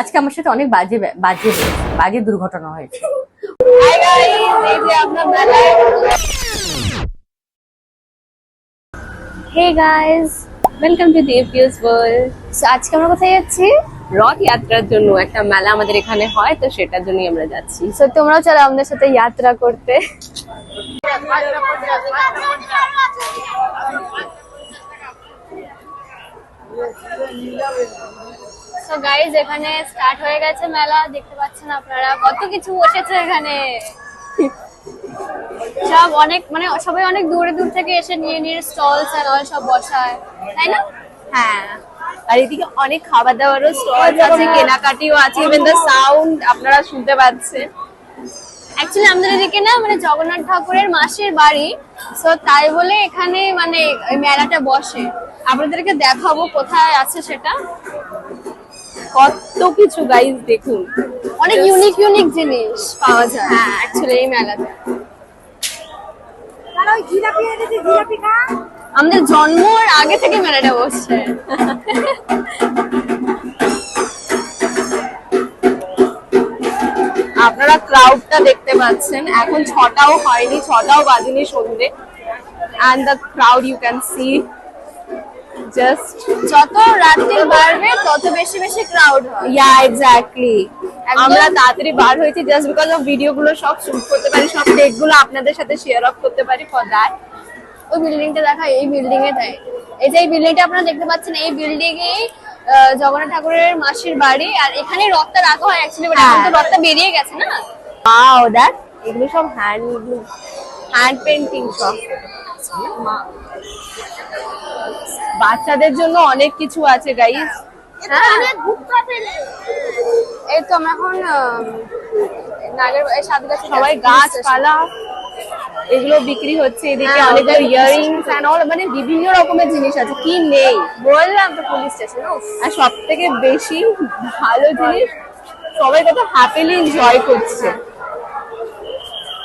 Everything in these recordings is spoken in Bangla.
আজকে আমার সাথে অনেক বাজে বাজে বাজে দুর্ঘটনা হয়েছে। হে গাইস ওয়েলকাম টু দেবপিউস ওয়ার্ল্ড সো আজকে আমরা কোথায় যাচ্ছি? রথ যাত্রার জন্য একটা মেলা আমাদের এখানে হয়, তো সেটার জন্যই আমরা যাচ্ছি। সো তোমরাও চলো আমাদের সাথে যাত্রা করতে। সো গাইজ এখানে স্টার্ট হয়ে গেছে মেলা দেখতে পাচ্ছেন আপনারা। কত কিছু বসেছে এখানে। সব অনেক মানে সবাই অনেক দূরে দূর থেকে এসে নিয়ে নিয়ে স্টলস আর অল সব বসায়। তাই না? হ্যাঁ। আর এদিকে অনেক খাবার দাবারও স্টল আছে কেনাকাটিও আছে ইভেন দ্য সাউন্ড আপনারা শুনতে পাচ্ছেন। অ্যাকচুয়ালি আমাদের এদিকে না মানে জগন্নাথ ঠাকুরের মাসির বাড়ি। সো তাই বলে এখানে মানে মেলাটা বসে। আপনাদেরকে দেখাবো কোথায় আছে সেটা। কত কিছু গাইস দেখুন। অনেক ইউনিক ইউনিক জিনিস পাওয়া যায়। হ্যাঁ অ্যাকচুয়ালি এই মেলাতে। আমাদের জন্মর আগে থেকে মেলাটা বসছে। আপনারা ক্রাউডটা দেখতে পাচ্ছেন। এখন ছটাও হয়নি ছটাও বাজেনি সন্ধ্যে and the crowd you can see just যত রাত্রি বাড়বে তত বেশি বেশি ক্রাউড হয়। Yeah exactly. আমরা তাড়াতাড়ি বার হয়েছি জাস্ট বিকজ অফ ভিডিও গুলো সব শুট করতে পারি সব টেকগুলো আপনাদের সাথে শেয়ার অফ করতে পারি ফর দ্যাট ওই বিল্ডিংটা দেখা এই বিল্ডিং এ তাই। এই যে এই বিল্ডিংটা আপনারা দেখতে পাচ্ছেন এই বিল্ডিং এ জগন্নাথ ঠাকুরের মাসির বাড়ি আর এখানে রথটা রাখা হয় অ্যাকচুয়ালি বাট এখন তো হ্যাঁ। রথটা বেরিয়ে গেছে না? ওয়াও দ্যাট এগুলো সব হ্যান্ড হ্যান্ড পেন্টিং সব বাচ্চাদের জন্য অনেক কিছু আছে গাইস হ্যাঁ। এই তো আমরা এখন আহ, নাগের সাতগাছি সবাই গাছপালা এগুলো বিক্রি হচ্ছে এদিকে হ্যাঁ, ইয়ারিংস এন্ড অল মানে বিভিন্ন রকমের জিনিস আছে। কি নেই? বললাম তো পুলিশ স্টেশন আর সব থেকে বেশি ভালো জিনিস সবাই কত হ্যাপিলি এনজয় করছে।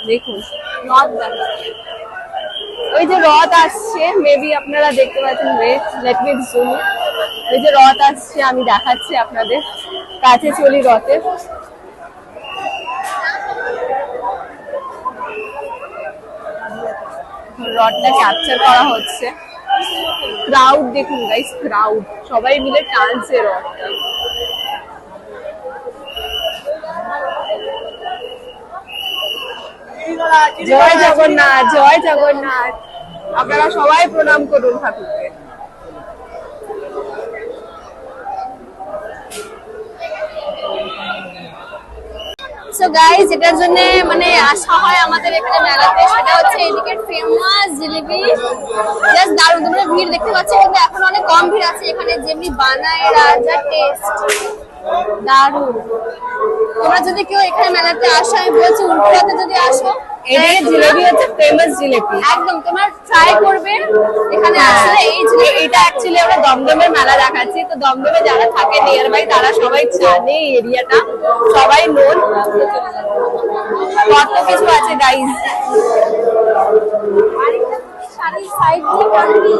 দেখুন। ওই যে রথ আসছে মেবি আপনারা দেখতে পাচ্ছেন ওয়েট লেট মি জুম ওই যে রথ আসছে, আমি দেখাচ্ছি আপনাদের। কাছে চলি রথের রথটা ক্যাপচার করা হচ্ছে। ক্রাউড দেখুন গাইস ক্রাউড সবাই মিলে টানছে রথটা। জয় জগন্নাথ জয় জগন্নাথ। আপনারা সবাই প্রণাম করুন ঠাকুরকে। সো গাইস এটার জন্য মানে আসা হয় আমাদের এখানে মেলাতে। সেটা হচ্ছে এদিকে ফেমাস জিলিপি। জাস্ট দারুণ, তোমরা ভিড় দেখতে পাচ্ছ, কিন্তু এখন অনেক কম ভিড় আছে। এখানে যেমনি বানায় যা টেস্ট দারুণ। তোমরা যদি কেউ এখানে মেলাতে আসো আমি বলছি উল্টোতে যদি আসো এদিকে জিলেবি হচ্ছে ফেমাস জিলেবি একদম তোমার ট্রাই করবে। এখানে হ্যাঁ। আসলে এই জিনিস এটা অ্যাকচুয়ালি আমরা দমদমের মেলা দেখাচ্ছি। তো দমদমে যারা থাকে নিয়ার বাই তারা সবাই জানে এই এরিয়াটা। সবাই নোন কত কিছু আছে গাইস সাইড দিয়ে কাটবি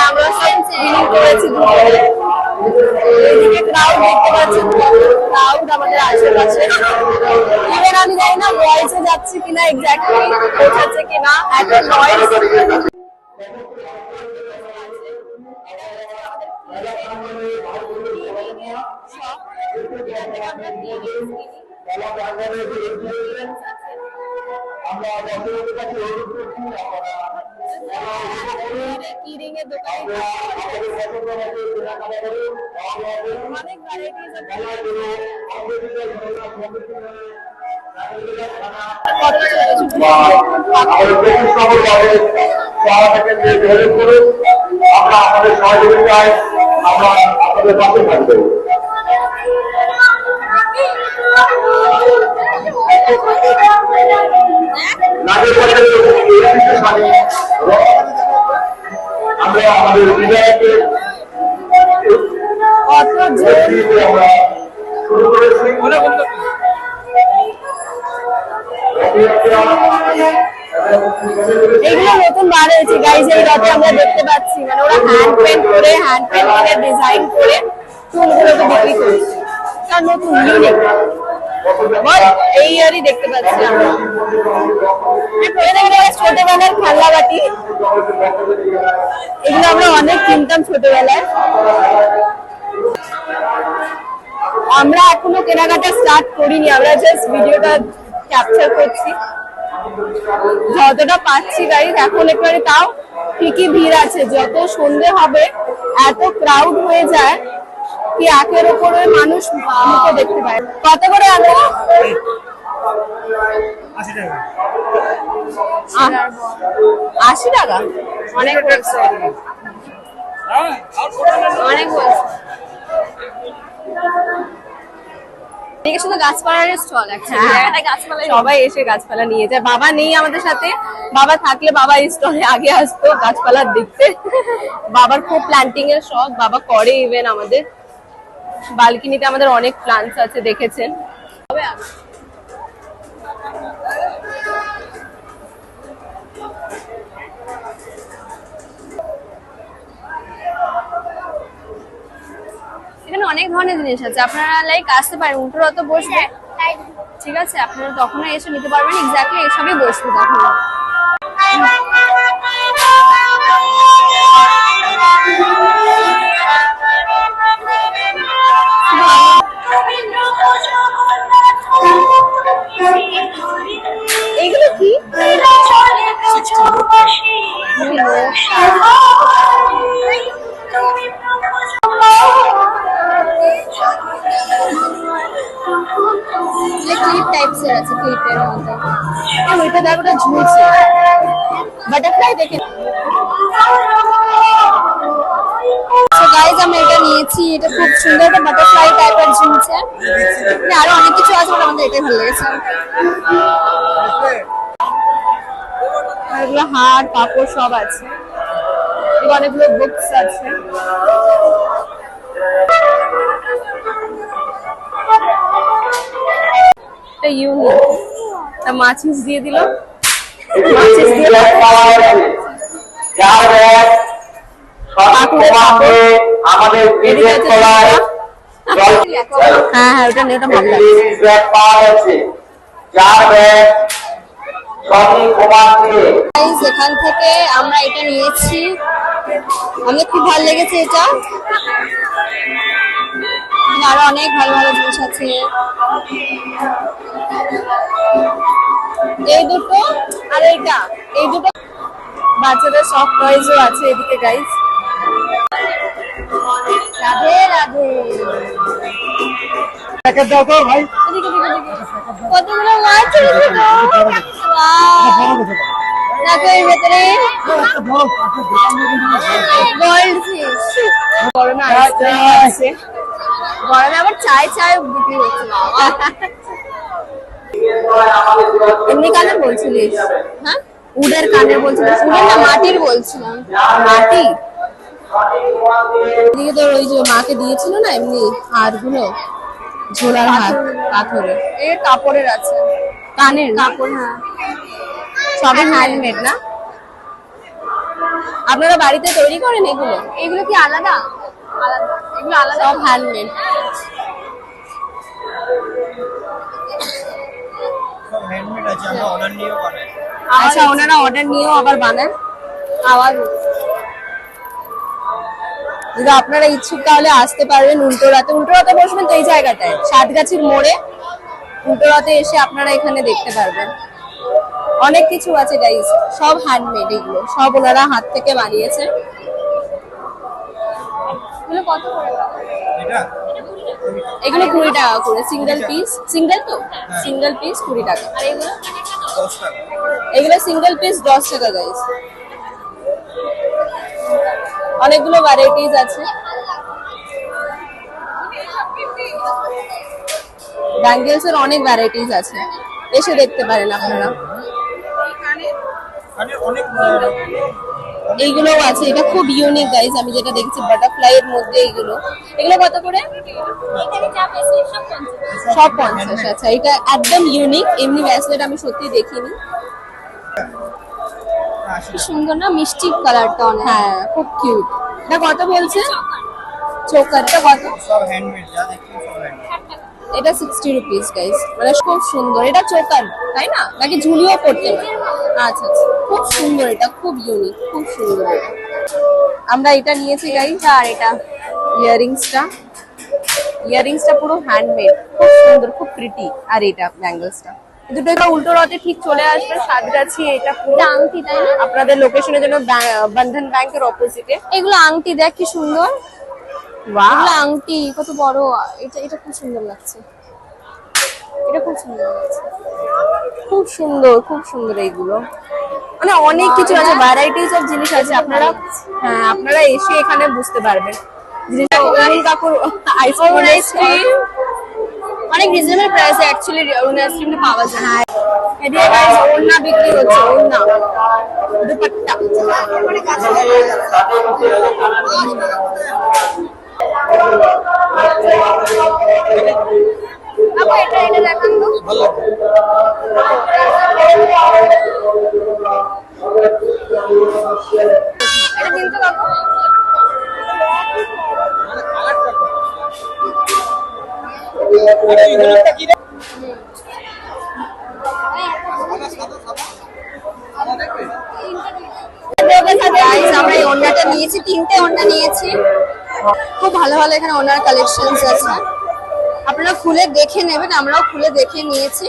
আমরা সেম সিলিং করেছি দুপুরে আশেপাশে ইভেন আমি জানি না ভয়েসে যাচ্ছে কিনা এক্স্যাক্টলি পৌঁছাচ্ছে কিনা। এত নয়েজ কিরিং এর দোকানে অনেক ভ্যারাইটিস আমরা আমাদের সহযোগিতায় আমরা আপনাদের পাশে থাকব। করেছি এগুলো নতুন বার হয়েছে গাইজ এই রথে আমরা দেখতে পাচ্ছি। মানে ওরা হ্যান্ড পেন্ট করে হ্যান্ড পেন্টিং এর ডিজাইন করে চুলগুলোকে বিক্রি করছে। নতুন ইউনিক এই আমরা। কিনতাম ছোটবেলায়। আমরা এখনও কেনাকাটা স্টার্ট করিনি, আমরা জাস্ট ভিডিওটা ক্যাপচার করছি। যতটা পাচ্ছি গাইজ এখন একবারে তাও ঠিকই ভিড় আছে। যত সন্ধে হবে, এত ক্রাউড হয়ে যায় কি একের ওপরে মানুষ মুখে দেখতে পায়? কত করে আলো আশি টাকা। অনেক অনেক এদিকে শুধু গাছপালার স্টল হ্যাঁ। গাছপালা সবাই এসে গাছপালা নিয়ে যায়। বাবা নেই আমাদের সাথে। বাবা থাকলে বাবা স্টলে আগে আসতো গাছপালা দেখতে বাবার খুব প্ল্যান্টিং এর শখ। বাবা করে ইভেন আমাদের। বালকনিতে আমাদের অনেক প্লান্টস আছে দেখেছেন। এখানে অনেক ধরনের জিনিস আছে। আপনারা লাইক আসতে পারেন উল্টো রথ বসবে। ঠিক আছে আপনারা তখন এসে নিতে পারবেন এক্স্যাক্টলি এসবই বসবে তখন। সুন্দর একটা বাটারফ্লাই টাইপের ঝুলছে মানে আরও অনেক কিছু আছে আমাদের এটাই ভালো লেগেছে। এগুলো হার কাপড় সব আছে। অনেকগুলো বুকস আছে। ইউনিক মাছিস দিয়ে দিল। মাছিস দিয়ে আমাদের তলায় হ্যাঁ হ্যাঁ ওটা নিয়ে ভালো ব্যাগ পাওয়া গেছে ব্যাগ গাইজ এখান থেকে আমরা এটা নিয়েছি। আমাদের খুব ভালো লেগেছে এটা। আরও অনেক ভালো ভালো জিনিস আছে। এই দুটো আর এইটা। এই দুটো বাচ্চাদের সফট টয়েজও আছে এদিকে গাইস রাধে রাধে। প্যাকেট দাও তো ভাই। কতগুলো মাছ ছোট ছোট দেখো। এর ভেতরে। গোল্ড ফিশ গরমে আছে। গরমে আবার চায় চায় বিক্রি হচ্ছে এমনি বলছিলিস হ্যাঁ? উডের কানের বলছিলিস। উডের না মাটির বলছিলাম। মাটি। এদিকে তোর ওই যে মাকে দিয়েছিল না এমনি হারগুলো ঝোলার হাত পাথরে এর কাপড়ের আছে। কানের? কাপড় হ্যাঁ। সবই হ্যান্ডমেড না? আপনারা বাড়িতে তৈরি করেন এগুলো? এগুলো কি আলাদা? আলাদা। এগুলো আলাদা? সব হ্যান্ডমেড আচ্ছা ওনারা অর্ডার নিয়েও আবার বানান? আওয়াজ। যদি আপনারা ইচ্ছুক তাহলে আসতে পারবেন উল্টো রাতে উল্টো রাতে বসবেন তো এই জায়গাটায় সাতগাছির মোড়ে। উল্টো রাতে এসে আপনারা এখানে দেখতে পারবেন। অনেক কিছু আছে গাইজ সব হ্যান্ডমেড এগুলো সব ওনারা হাত থেকে বানিয়েছে। এগুলো কত করে? এগুলো কুড়ি টাকা করে সিঙ্গেল পিস সিঙ্গেল তো? সিঙ্গেল পিস কুড়ি টাকা। আর এগুলো দশ টাকা। এগুলো সিঙ্গেল পিস দশ টাকা গাইস অনেকগুলো ভ্যারাইটিস আছে। ব্যাঙ্গেলস এর অনেক ভ্যারাইটিস আছে। এসে দেখতে পারেন আপনারা। এইগুলোও আছে। এটা খুব ইউনিক গাইজ আমি যেটা দেখছি বাটারফ্লাই এর মধ্যে এইগুলো। এগুলো কত করে? সব পঞ্চাশ আচ্ছা। এটা একদম ইউনিক এমনি ব্যাসলেট আমি সত্যি দেখিনি। কি সুন্দর না? মিষ্টি কালারটা অনেক। হ্যাঁ খুব কিউট এটা কত বলছে? চোকারটা কত? সব হ্যান্ডমেড যা দেখছেন সব হ্যান্ডমেড এটা সিক্সটি রুপিস গাইস মানে খুব সুন্দর। এটা চোকার তাই না? নাকি ঝুলিও পড়তে পারে। আচ্ছা আচ্ছা। খুব সুন্দর এটা খুব ইউনিক খুব সুন্দর। আমরা এটা নিয়েছি গাইস আর এটা ইয়ারিংসটা ইয়ারিংসটা পুরো হ্যান্ডমেড খুব সুন্দর খুব প্রিটি আর এটা ব্যাঙ্গলসটা। দুটো উল্টো রথে ঠিক চলে আসবে এটা পুরো আংটি তাই না? আপনাদের লোকেশনের জন্য বন্ধন ব্যাংকের অপোজিটে এগুলো আংটি দেখ কি সুন্দর। এগুলো আংটি কত বড়। এটা এটা খুব সুন্দর লাগছে। এটা খুব সুন্দর লাগছে। খুব সুন্দর খুব সুন্দর এইগুলো। মানে অনেক কিছু আছে ভ্যারাইটিস অফ জিনিস আছে আপনারা হ্যাঁ আপনারা এসে এখানে বুঝতে পারবেন। কাকুর আইসক্রিম অনেক রিজনেবল প্রাইসে অ্যাকচুয়ালি অরুণ আইসক্রিমটা পাওয়া যায়। হ্যাঁ এদিকে গাইস ওড়না বিক্রি হচ্ছে, ওড়না। দুপাট্টা। আপু, এটা এটা দেখান তো। ভালো এটা দিন কাকু ওড়নাটা নিয়েছি, তিনটে ওড়না নিয়েছি। খুব ভালো ভালো এখানে ওনার কালেকশনস আছে। আপনারা খুলে দেখে নেবেন, আমরাও খুলে দেখে নিয়েছি।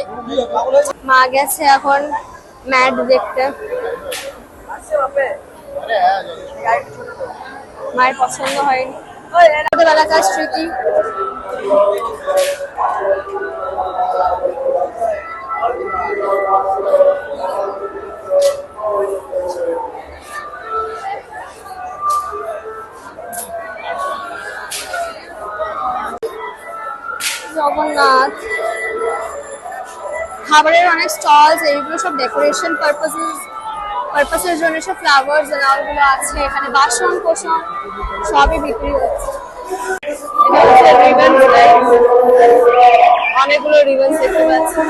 মা গেছে এখন ম্যাট দেখতে। মায়ের পছন্দ হয়নি। ছোটবেলাকার স্মৃতি জগন্নাথ। খাবারের অনেক স্টলস এইগুলো সব ডেকোরেশন পারপাসেস পারপাসের জন্য সব ফ্লাওয়ার্সগুলো আছে। এখানে বাসন কোসন সবই বিক্রি হচ্ছে। অনেকগুলো রিবনস দেখতে পাচ্ছি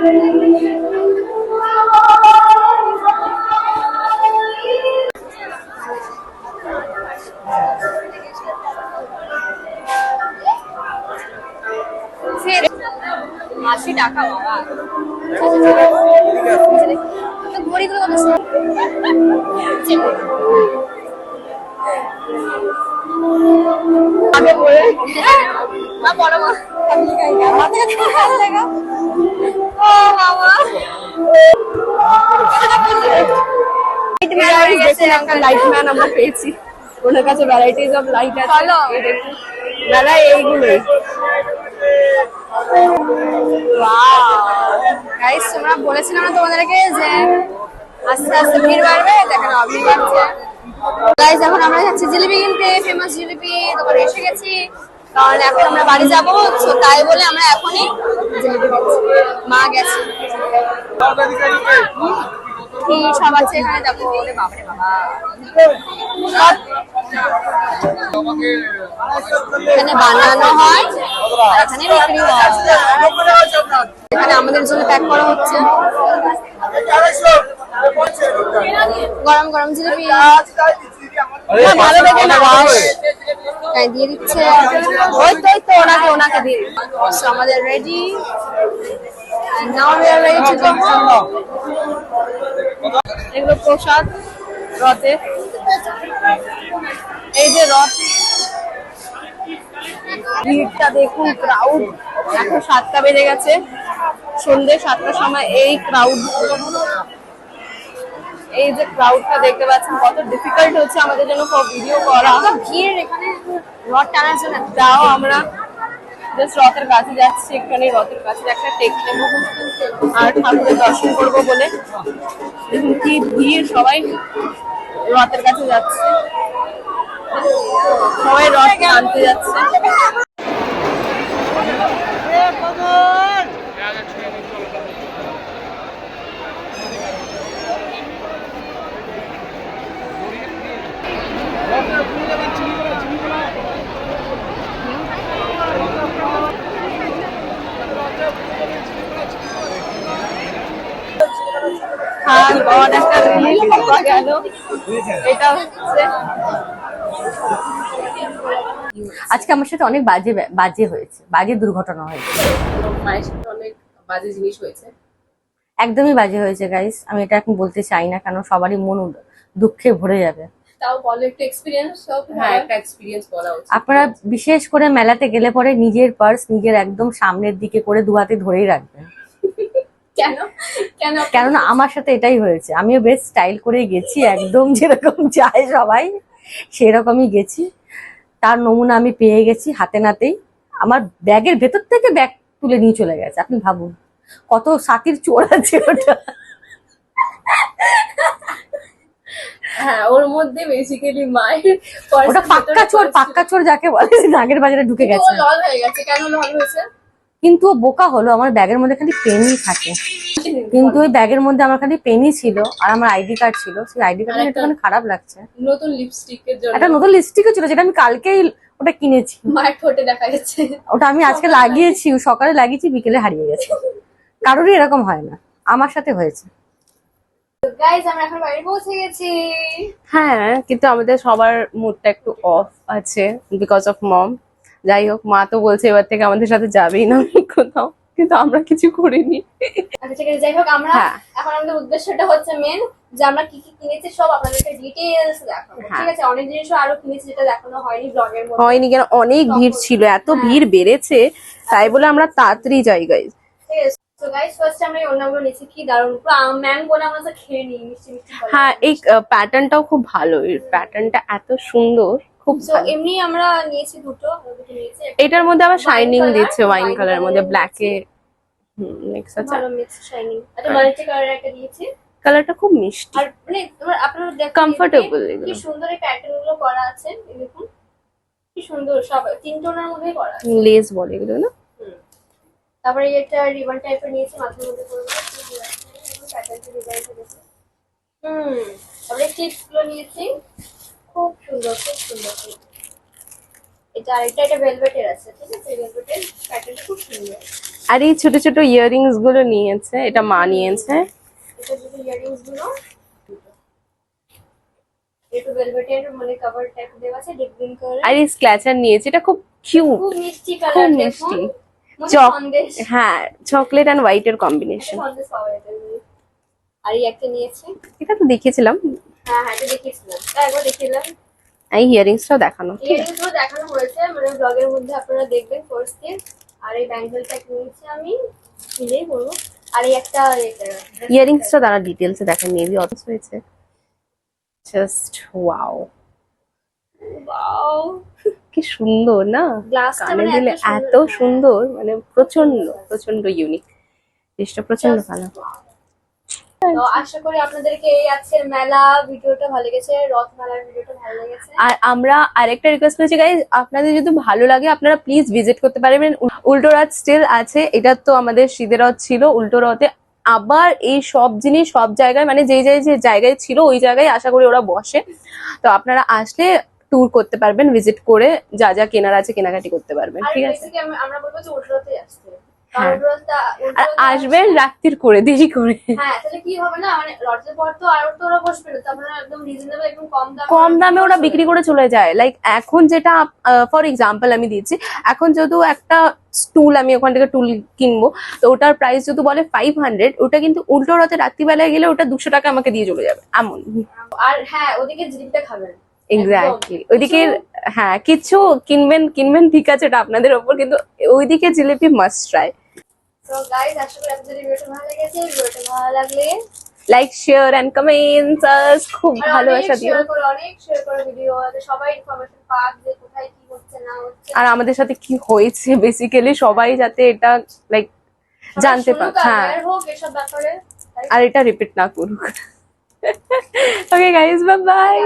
ফের আশি টাকা বাবা। ঘড়িগুলো কত আগে মা মা। ও ম্যান আমরা পেয়েছি। ওনার কাছে ভ্যারাইটিস অফ লাইট আছে। দাদা এইগুলোই। গাইস তোমরা বলেছিলাম না তোমাদেরকে যে আস্তে আস্তে ভিড় বাড়বে, দেখেন ভিড় বাড়ছে। গাইস এখন আমরা যাচ্ছি জিলিপি কিনতে ফেমাস জিলিপি, দোকানে এসে গেছি। কারণ এখন আমরা বাড়ি যাব, তো তাই বলে আমরা এখনই মা গেছে। কি সব আছে এখানে দেখো ওরে বাবারে বাবা। এখানে বানানো হয় এখানে বিক্রি হয়। এখানে আমাদের জন্য প্যাক করা হচ্ছে। গরম গরম জিলিপি। ভালো দেখে না। তাই দিয়ে দিচ্ছে। ওই তো তো ওনাকে ওনাকে So, আমাদের রেডি নাও আর রেডি টু গো এগুলো প্রসাদ রথে এই যে রথ ভিড়টা দেখুন ক্রাউড এখন সাতটা বেজে গেছে। সন্ধ্যে সাতটার সময় এই ক্রাউড এই যে ক্রাউডটা দেখতে পাচ্ছেন কত ডিফিকাল্ট হচ্ছে আমাদের জন্য ভিডিও করা। ভিড় এখানে রড টানার জন্য তাও আমরা জাস্ট রথের কাছে যাচ্ছি, একটুখানি রথের কাছে একটা টেক নেব আর ঠাকুরের দর্শন করব বলে। দেখুন কি ভিড়, সবাই রথের কাছে যাচ্ছে। সবাই রথ আনতে যাচ্ছে। পাওয়া এটা হচ্ছে আজকে আমার সাথে অনেক বাজে বাজে হয়েছে বাজে দুর্ঘটনা হয়েছে। মায়ের সাথে অনেক বাজে জিনিস হয়েছে। একদমই বাজে হয়েছে গাইস আমি এটা এখন বলতে চাই না কারণ সবারই মন দুঃখে ভরে যাবে। তাও বলো একটু এক্সপিরিয়েন্স হ্যাঁ একটা এক্সপিরিয়েন্স বলা উচিত। আপনারা বিশেষ করে মেলাতে গেলে পরে নিজের পার্স নিজের একদম সামনের দিকে করে দু হাতে ধরেই রাখবেন। কেন? কেন? কেননা আমার সাথে এটাই হয়েছে। আমিও বেশ স্টাইল করে গেছি একদম যেরকম চায় সবাই সেরকমই গেছি। তার নমুনা আমি পেয়ে গেছি হাতে নাতেই। আমার ব্যাগের ভেতর থেকে ব্যাগ তুলে নিয়ে চলে গেছে আপনি ভাবুন। কত সাতির চোর আছে ওটা। হ্যাঁ ওর মধ্যে বেসিক্যালি মায়ের ওটা পাক্কা চোর পাক্কা চোর যাকে বলে নাগের বাজারে ঢুকে গেছে। লল হয়ে গেছে। কেন লল হয়েছে? কিন্তু ও বোকা হলো আমার ব্যাগের মধ্যে খালি পেনই থাকে। কিন্তু ওই ব্যাগের মধ্যে আমার খালি পেনই ছিল আর আমার আইডি কার্ড ছিল সেই আইডি কার্ড একটুখানি খারাপ লাগছে। নতুন লিপস্টিকের জন্য। একটা নতুন লিপস্টিকও ছিল যেটা আমি কালকেই ওটা কিনেছি। মায়ের ঠোঁটে দেখা যাচ্ছে। ওটা আমি আজকে লাগিয়েছি সকালে লাগিয়েছি বিকেলে হারিয়ে গেছে। কারোরই এরকম হয় না আমার সাথে হয়েছে। গাইজ আমরা এখন বাড়ি পৌঁছে গেছি। হ্যাঁ কিন্তু আমাদের সবার মুডটা একটু অফ আছে বিকজ অফ মম যাই হোক মা তো বলছে এবার থেকে আমাদের সাথে যাবেই না কোথাও কিন্তু আমরা কিছু করিনি। আচ্ছা ঠিক আছে যাই হোক আমরা হ্যাঁ। এখন আমাদের উদ্দেশ্যটা হচ্ছে মেন যে আমরা কি কি কিনেছি সব আপনাদেরকে ডিটেইলস দেখাবো। হ্যাঁ। ঠিক আছে অনেক জিনিসও আরও কিনেছি যেটা দেখানো হয়নি ব্লগের মধ্যে। হয়নি কেন? অনেক ভিড় ছিল এত ভিড় বেড়েছে তাই বলে আমরা তাড়াতাড়ি যাই গাইস ফার্স্ট আমরা এই ওড়নাগুলো নিয়েছি কি দারুণ। পুরো ম্যাঙ্গো না আমরা তো খেয়ে নিই মিষ্টি মিষ্টি হ্যাঁ এই প্যাটার্নটাও খুব ভালো এর প্যাটার্নটা এত সুন্দর। খুব এমনি আমরা নিয়েছি দুটো নিয়েছি। এটার মধ্যে আবার শাইনিং দিচ্ছে ওয়াইন কালারের মধ্যে ব্ল্যাকে হুম নেক্সট আছে ভালো মিক্স শাইনিং মাল্টি কালার একটা দিয়েছি কালারটা খুব মিষ্টি। আর মানে আপনারা দেখুন Comfortable কি সুন্দর এই প্যাটার্নগুলো করা আছে দেখুন। কি সুন্দর সব তিন টোনের মধ্যেই করা আছে। লেস বলে এগুলো না? তারপরে একটা রিবন টাইপের নিয়েছি মাথার মধ্যে পরে প্যাটার্নটা ডিজাইনটা দেখুন হুম তারপরে টিপসগুলো নিয়েছি। খুব সুন্দর খুব সুন্দর এটা আরেকটা এটা ভেলভেটের আছে ঠিক আছে? ভেলভেটের প্যাটার্নটা খুব সুন্দর। আর এই ছোট ছোট ইয়াররিংসগুলো নিয়েছে এটা মা নিয়েছে। এটা যদি ইয়ারিংসগুলো একটু ভেলভেটের মানে কভার টাইপ দেওয়া আছে ডিপ গ্রিন কালার আর এই স্ক্ল্যাচার নিয়েছে এটা খুব কিউট খুব মিষ্টি খুব কালার মিষ্টি। দেখুন। হ্যাঁ চকলেট অ্যান্ড হোয়াইট এর কম্বিনেশন। আর এই একটা নিয়েছি। এটা তো দেখিয়েছিলাম হ্যাঁ হ্যাঁ এটা দেখিয়েছিলাম। তা একবার দেখিয়েছিলাম এই ইয়াররিংসটাও দেখানো। ইয়ারিংস দেখানো হয়েছে মানে ব্লগের মধ্যে আপনারা দেখবেন ফার্স্ট ডে আর এই ব্যাঙ্গেলটা নিয়েছি আমি কিনেই বলব। আর এই একটা ইয়াররিংসটা তারা ডিটেলসে দেখেন মেবি অত হয়েছে। জাস্ট ওয়াও বাও কি সুন্দর না? কানে দিলে এত সুন্দর মানে প্রচণ্ড প্রচণ্ড ইউনিক জিনিসটা প্রচণ্ড ভালো। তো আশা করি আপনাদেরকে এই আজকের মেলা ভিডিওটা ভালো লেগেছে রথ মেলার ভিডিওটা ভালো লেগেছে। আর আমরা আরেকটা রিকোয়েস্ট করেছি গাইজ আপনাদের যদি ভালো লাগে আপনারা প্লিজ ভিজিট করতে পারবেন। উল্টো রথ স্টিল আছে এটা তো আমাদের শীতের রথ ছিল উল্টো রথে। আবার এই সব জিনিস সব জায়গায় মানে যেই যেই যে জায়গায় ছিল ওই জায়গায় আশা করি ওরা বসে। তো আপনারা আসলে ট্যুর করতে পারবেন ভিজিট করে যা যা কেনার আছে কেনাকাটি করতে পারবেন ঠিক আছে? আমরা বলব যে উল্টোতে আসতে। হ্যাঁ। আর রাত্রির করে দেরি করে। হ্যাঁ তাহলে কি হবে না? মানে রথের পর তো আর তো ওরা বসবে না তারপরে একদম রিজনেবল একদম কম দামে কম দামে ওরা বিক্রি করে চলে যায়। লাইক এখন যেটা ফর এক্সাম্পল আমি দিচ্ছি এখন যদি একটা স্টুল আমি ওখান থেকে টুল কিনবো তো ওটার প্রাইস যদি বলে ফাইভ হান্ড্রেড ওটা কিন্তু উল্টো রাতে রাত্রিবেলায় গেলে ওটা দুশো টাকা আমাকে দিয়ে চলে যাবে এমন। আর হ্যাঁ ওদিকে জিলিপিটা খাবেন। এক্স্যাক্টলি ওইদিকে হ্যাঁ কিছু কিনবেন কিনবেন ঠিক আছে ওটা আপনাদের ওপর কিন্তু ওইদিকে jalebi must try like share and comments us খুব ভালোবাসা দিও। শেয়ার করো অনেক শেয়ার করো ভিডিও সবাই ইনফরমেশন পাক যে কোথায় কি হচ্ছে না হচ্ছে। আর আমাদের সাথে কি হয়েছে বেসিক্যালি সবাই যাতে এটা লাইক জানতে পারে হ্যাঁ। হোক এসব ব্যাপারে আর এটা রিপিট না করুক। Okay guys bye bye